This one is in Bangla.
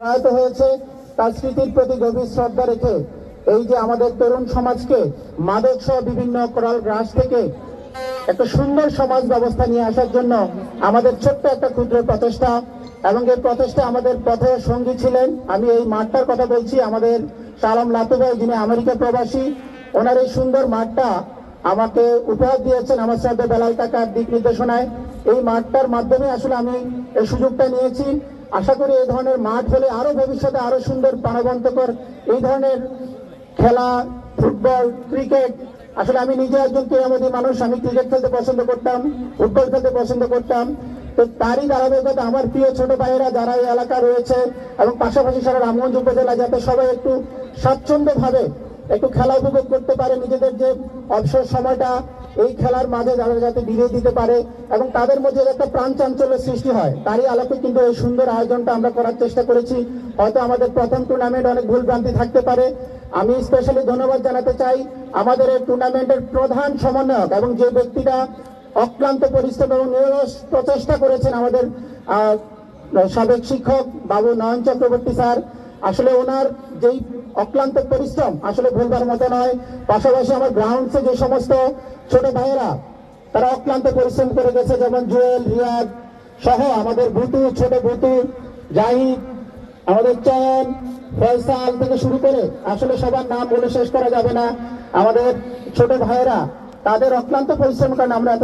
প্রয়াত হয়েছে। তার স্মৃতির প্রতি গভীর শ্রদ্ধা রেখে এই যে আমাদের তরুণ সমাজকে মাদক সহ বিভিন্ন করাল গ্রাস থেকে একটা সুন্দর সমাজ ব্যবস্থা নিয়ে আসার জন্য আমাদের ছোট্ট একটা ক্ষুদ্র প্রচেষ্টা এবং এই প্রচেষ্টা আমাদের পথে সঙ্গী ছিলেন। আমি এই মাঠটার কথা বলছি। আমাদের সালাম লাতুভাই যিনি আমেরিকা প্রবাসী, ওনার এই সুন্দর মাঠটা আমাকে উপহার দিয়েছেন আমার সাথে বেলাল কাকার দিক নির্দেশনায়। এই মাঠটার মাধ্যমে আসলে আমি এই সুযোগটা নিয়েছি। আশা করি এই ধরনের মাঠ হলে আরও ভবিষ্যতে আরও সুন্দর, প্রাণবন্তকর এই ধরনের খেলা, ফুটবল, ক্রিকেট, আসলে আমি নিজে একজন ক্রীড়ামোদী মানুষ, আমি ক্রিকেট খেলতে পছন্দ করতাম, ফুটবল খেলতে পছন্দ করতাম। তো তারই ধারাবাহিকতা আমার প্রিয় ছোট ভাইয়েরা যারা এই এলাকা রয়েছে এবং পাশাপাশি সারা রামগঞ্জ উপজেলা যাতে সবাই একটু স্বাচ্ছন্দ্য ভাবে একটু খেলা উপভোগ করতে পারে নিজেদের যে অবসর সময়টা, এই খেলার মাঝে যারা যাতে বিলিয়ে দিতে পারে এবং তাদের মধ্যে একটা প্রাণ চাঞ্চল্যের সৃষ্টি হয়, তারই আলোকে কিন্তু এই সুন্দর আয়োজনটা আমরা করার চেষ্টা করেছি। হয়তো আমাদের প্রথম টুর্নামেন্ট অনেক ভুল ভ্রান্তি থাকতে পারে। আমি স্পেশালি ধন্যবাদ জানাতে চাই আমাদের এই টুর্নামেন্টের প্রধান সমন্বয়ক এবং যে ব্যক্তিটা অক্লান্ত পরিশ্রম এবং নিরলস প্রচেষ্টা করেছেন আমাদের সাবেক শিক্ষক বাবু নয়ন চক্রবর্তী স্যার আসলে ওনার যেই অক্লান্ত পরিশ্রম, আসলে ভুলবার মতো নয়। পাশাপাশি আমার গ্রাউন্ডসে যে সমস্ত ছোট ভাইয়েরা, তারা অক্লান্ত পরিশ্রম করে গেছে, যেমন জুয়েল, রিয়াদ সহ আমাদের ভুতু, ছোট ভুতু, জাহিদ, আমাদের চয়ন, ফয়সাল থেকে শুরু করে আসলে সবার নাম বলে শেষ করা যাবে না। আমাদের ছোট ভাইয়েরা, তাদের অক্লান্ত পরিশ্রম কারণে আমরা এত